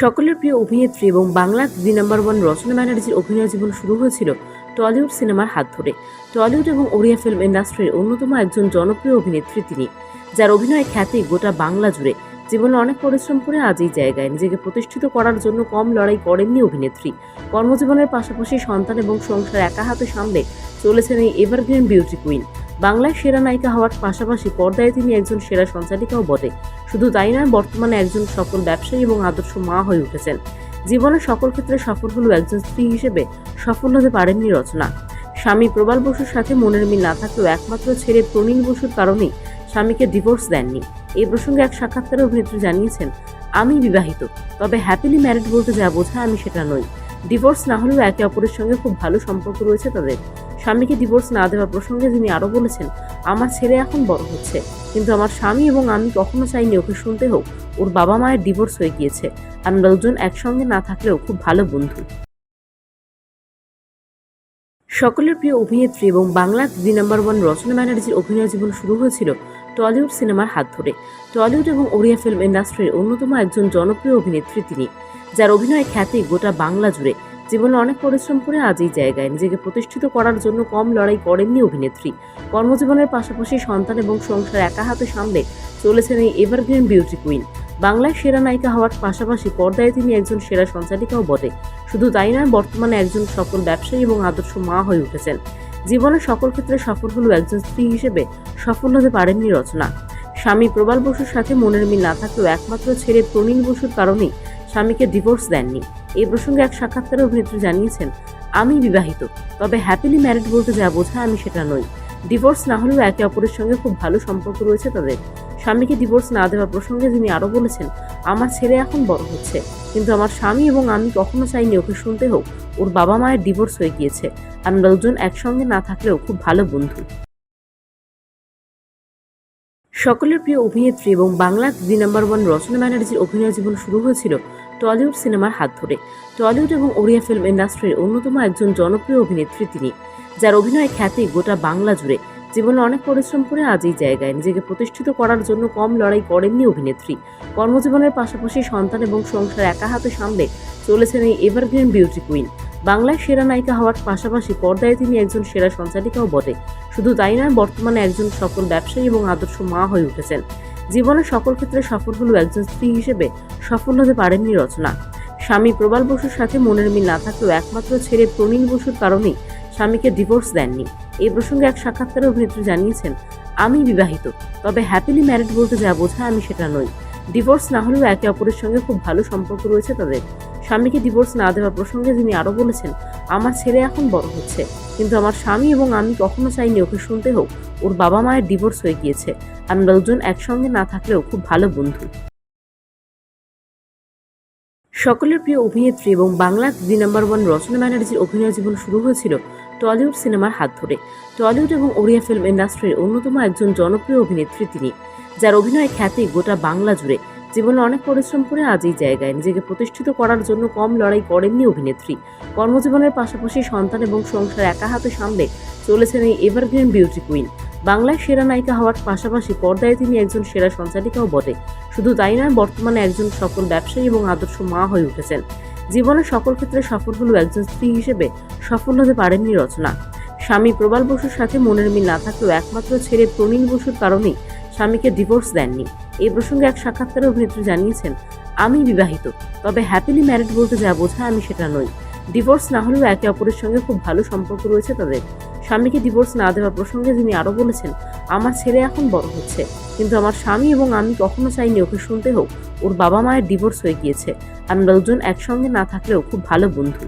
সকলের প্রিয় অভিনেত্রী এবং বাংলার দিদি নাম্বার ওয়ান রচনা ব্যানার্জির অভিনয় জীবন শুরু হয়েছিল টলিউড সিনেমার হাত ধরে। টলিউড এবং ওড়িয়া ফিল্ম ইন্ডাস্ট্রির অন্যতম একজন জনপ্রিয় অভিনেত্রী তিনি, যার অভিনয় খ্যাতি গোটা বাংলা জুড়ে। জীবনে অনেক পরিশ্রম করে আজ এই জায়গায় নিজেকে প্রতিষ্ঠিত করার জন্য কম লড়াই করেননি অভিনেত্রী। কর্মজীবনের পাশাপাশি সন্তান এবং সংসার একা হাতে সামলে চলেছেন এই এভারগ্রিন বিউটি কুইন। বাংলায় সেরা নায়িকা হওয়ার পাশাপাশি পর্দায় তিনি একজন সেরা সঞ্চালিকাও বটে। শুধু তাই নয়, বর্তমানে একজন সফল ব্যবসায়ী এবং আদর্শ মা হয়ে উঠেছেন। জীবনের সকল ক্ষেত্রে সফল হলেও একজন স্ত্রী হিসেবে সফল হতে পারেননি রচনা। স্বামী প্রবাল বসুর সাথে মনের মিল না থাকলেও একমাত্র ছেলে প্রনীল বসুর কারণেই স্বামীকে ডিভোর্স দেননি। এই প্রসঙ্গে এক সাক্ষাৎকারে অভিনেত্রী জানিয়েছেন, আমি বিবাহিত, তবে হ্যাপিলি ম্যারিড বলতে যা বোঝায় আমি সেটা নই। ডিভোর্স না হলেও একে অপরের সঙ্গে খুব ভালো সম্পর্ক রয়েছে তাদের। স্বামীকে ডিভোর্স না দেওয়ার প্রসঙ্গে তিনি আরও বলেছেন, আমার ছেলে এখন বড় হচ্ছে, কিন্তু আমার স্বামী এবং আমি কখনো চাইনি ওকে শুনতে হোক। ওর বাবা মায়ের ডিভোর্স হয়ে গিয়েছে আমরা দুজন একসঙ্গে না থাকলেও খুব ভালো বন্ধু। সকলের প্রিয় অভিনেত্রী এবং বাংলার দিদি নাম্বার ওয়ান রচনা ব্যানার্জির অভিনয় জীবন শুরু হয়েছিল টলিউড সিনেমার হাত ধরে। টলিউড এবং ওড়িয়া ফিল্ম ইন্ডাস্ট্রির অন্যতম একজন জনপ্রিয় অভিনেত্রী তিনি, যার অভিনয় খ্যাতি গোটা বাংলা জুড়ে। জীবনে অনেক পরিশ্রম করে আজ এই জায়গায় নিজেকে প্রতিষ্ঠিত করার জন্য কম লড়াই করেননি অভিনেত্রী। কর্মজীবনের পাশাপাশি সন্তান এবং সংসার একা হাতে সামলে চলেছেন এই এভারগ্রিন বিউটি কুইন। বাংলায় সেরা নায়িকা হওয়ার পাশাপাশি পর্দায় তিনি একজন সেরা সঞ্চালিকাও বটে। শুধু তাই নয়, বর্তমানে একজন সফল ব্যবসায়ী এবং আদর্শ মা হয়ে উঠেছেন। জীবনের সকল ক্ষেত্রে সফল হলেও একজন স্ত্রী হিসেবে সফল হতে পারেননি রচনা। স্বামী প্রবাল বসুর সাথে মনের মিল না থাকলেও একমাত্র ছেলে প্রনীল বসুর কারণেই স্বামীকে ডিভোর্স দেননি। এই প্রসঙ্গে এক সাক্ষাৎকারে অভিনেত্রী জানিয়েছেন, আমি বিবাহিত, তবে হ্যাপিলি ম্যারিড বলতে যা বোঝায় আমি সেটা নই। ডিভোর্স না হলেও একে অপরের সঙ্গে খুব ভালো সম্পর্ক রয়েছে তাদের। স্বামীকে ডিভোর্স না দেওয়ার প্রসঙ্গে তিনি আরও বলেছেন, আমার ছেলে এখন বড় হচ্ছে, কিন্তু আমার স্বামী এবং আমি কখনো চাইনি ওকে শুনতে হোক। ওর বাবা মায়ের ডিভোর্স হয়ে গিয়েছে আমরা দুজন একসঙ্গে না থাকলেও খুব ভালো বন্ধু। সকলের প্রিয় অভিনেত্রী এবং বাংলার দিদি নাম্বার ওয়ান রচনা ব্যানার্জির অভিনয় জীবন শুরু হয়েছিল টলিউড সিনেমার হাত ধরে। টলিউড এবং ওড়িয়া ফিল্ম ইন্ডাস্ট্রির অন্যতম একজন জনপ্রিয় অভিনেত্রী তিনি, যার অভিনয় খ্যাতি গোটা বাংলা জুড়ে। জীবনে অনেক পরিশ্রম করে আজ এই জায়গায় নিজেকে প্রতিষ্ঠিত করার জন্য কম লড়াই করেননি অভিনেত্রী। কর্মজীবনের পাশাপাশি সন্তান এবং সংসার একা হাতে সামলে চলেছেন এই এভারগ্রিন বিউটি কুইন। বাংলায় সেরা নায়িকা হওয়ার পাশাপাশি পর্দায় তিনি একজন সেরা সঞ্চালিকাও বটে। শুধু তাই নয়, বর্তমানে একজন সফল ব্যবসায়ী এবং আদর্শ মা হয়ে উঠেছেন। জীবনের সকল ক্ষেত্রে সফল হলেও একজন স্ত্রী হিসেবে সফল হতে পারেননি রচনা। স্বামী প্রবাল বসুর সাথে মনের মিল না থাকলেও একমাত্র ছেলে প্রনীল বসুর কারণেই স্বামীকে ডিভোর্স দেননি। এই প্রসঙ্গে এক সাক্ষাৎকার অভিনেত্রী জানিয়েছেন, আমি বিবাহিত, তবে হ্যাপিলি ম্যারিড বলতে যা বোঝায় আমি সেটা নই। ডিভোর্স না হলেও একে অপরের সঙ্গে খুব ভালো সম্পর্ক রয়েছে তাদের। স্বামীকে ডিভোর্স না দেওয়ার প্রসঙ্গে তিনি আরও বলেছেন, আমার ছেলে এখন বড় হচ্ছে। কিন্তু আমার স্বামী এবং আমি কখনো চাইনি ওকে শুনতে হোক। ওর বাবা মায়ের ডিভোর্স হয়ে গিয়েছে। আমরা দুজন একসঙ্গে না থাকলেও খুব ভালো বন্ধু। সকলের প্রিয় অভিনেত্রী এবং বাংলার দিদি নাম্বার ওয়ান রচনা ব্যানার্জির অভিনয় জীবন শুরু হয়েছিল টলিউড সিনেমার হাত ধরে। টলিউড এবং ওড়িয়া ফিল্ম ইন্ডাস্ট্রির অন্যতম একজন জনপ্রিয় অভিনেত্রী তিনি, যার অভিনয় খ্যাতি গোটা বাংলা জুড়ে। জীবনে অনেক পরিশ্রম করে আজ এই জায়গায় নিজেকে প্রতিষ্ঠিত করার জন্য কম লড়াই করেননি অভিনেত্রী। কর্মজীবনের পাশাপাশি সন্তান এবং সংসার একা হাতে সামলে চলেছেন এই এভারগ্রিন বিউটি কুইন। বাংলায় সেরা নায়িকা হওয়ার পাশাপাশি পর্দায় তিনি একজন সেরা সঞ্চালিকাও বটে। শুধু তাই নয়, বর্তমানে একজন সফল ব্যবসায়ী এবং আদর্শ মা হয়ে উঠেছেন। জীবনের সকল ক্ষেত্রে সফল হলেও একজন স্ত্রী হিসেবে সফল হতে পারেননি রচনা। স্বামী প্রবাল বসুর সাথে মনের মিল না থাকলেও একমাত্র ছেলে প্রনীল বসুর কারণেই স্বামীকে ডিভোর্স দেননি। এই প্রসঙ্গে এক সাক্ষাৎকারে অভিনেত্রী জানিয়েছেন, আমি বিবাহিত, তবে হ্যাপিলি ম্যারিড বলতে যা বোঝায় আমি সেটা নই। ডিভোর্স না হলেও একে অপরের সঙ্গে খুব ভালো সম্পর্ক রয়েছে তাদের। স্বামীকে ডিভোর্স না দেওয়ার প্রসঙ্গে তিনি আরও বলেছেন, আমার ছেলে এখন বড় হচ্ছে, কিন্তু আমার স্বামী এবং আমি কখনো চাইনি ওকে শুনতে হোক। ওর বাবা মায়ের ডিভোর্স হয়ে গিয়েছে। আমরা দুজন একসঙ্গে না থাকলেও খুব ভালো বন্ধু।